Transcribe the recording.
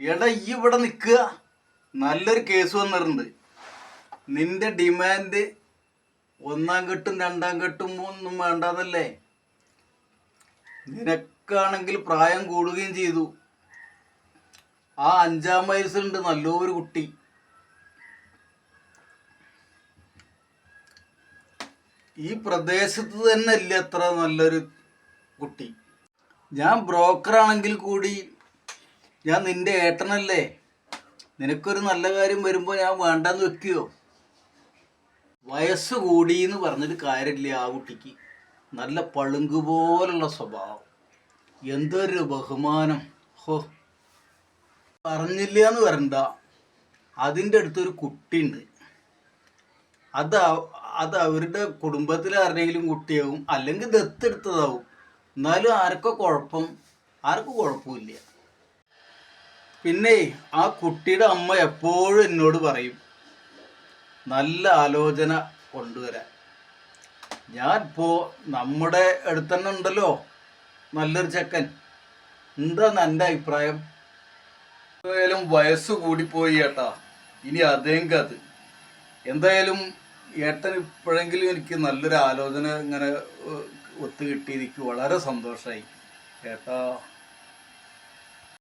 എടാ ഈ ഇവിടെ നിൽക്കുക നല്ലൊരു കേസ് വന്നിട്ടുണ്ട്. നിന്റെ ഡിമാൻഡ് ഒന്നാം കെട്ടും രണ്ടാം കെട്ടും ഒന്നും വേണ്ടാതല്ലേ? നിനക്കാണെങ്കിൽ പ്രായം കൂടുകയും ചെയ്തു. ആ അഞ്ചാം വയസ്സിലുണ്ട് നല്ലൊരു കുട്ടി. ഈ പ്രദേശത്ത് തന്നെ ഇല്ല എത്ര നല്ലൊരു കുട്ടി. ഞാൻ ബ്രോക്കറാണെങ്കിൽ കൂടി ഞാൻ നിന്റെ ഏട്ടനല്ലേ? നിനക്കൊരു നല്ല കാര്യം വരുമ്പോൾ ഞാൻ വേണ്ടെന്ന് വെക്കുകയോ വയസ്സ് കൂടി എന്ന് പറഞ്ഞിട്ട് കാര്യമില്ല ആ കുട്ടിക്ക്. നല്ല പളുങ്ക് പോലുള്ള സ്വഭാവം. എന്തൊരു ബഹുമാനം. ഹോ. പറഞ്ഞില്ല എന്ന് വരണ്ട. അതിന്റെ അടുത്തൊരു കുട്ടിയുണ്ട്. അത് അത് അവരുടെ കുടുംബത്തിലെ ആരുടെയെങ്കിലും കുട്ടിയാവും അല്ലെങ്കിൽ ദത്തെടുത്തതാവും. എന്നാലും ആർക്കോ കുഴപ്പം ആർക്കും കുഴപ്പമില്ല. പിന്നെ ആ കുട്ടിയുടെ അമ്മ എപ്പോഴും എന്നോട് പറയും നല്ല ആലോചന കൊണ്ടുവരാൻ. ഞാൻ ഇപ്പോൾ നമ്മുടെ അടുത്ത് തന്നെ ഉണ്ടല്ലോ നല്ലൊരു ചെക്കൻ. എന്താന്ന് എന്റെ അഭിപ്രായം? എന്തായാലും വയസ്സ് കൂടിപ്പോയി ഏട്ടാ. ഇനി അദ്ദേഹം അത്. എന്തായാലും ഏട്ടൻ ഇപ്പോഴെങ്കിലും എനിക്ക് നല്ലൊരു ആലോചന ഇങ്ങനെ ഒത്തുകിട്ടി ഒത്തു കിട്ടി എനിക്ക് വളരെ സന്തോഷമായി ഏട്ടാ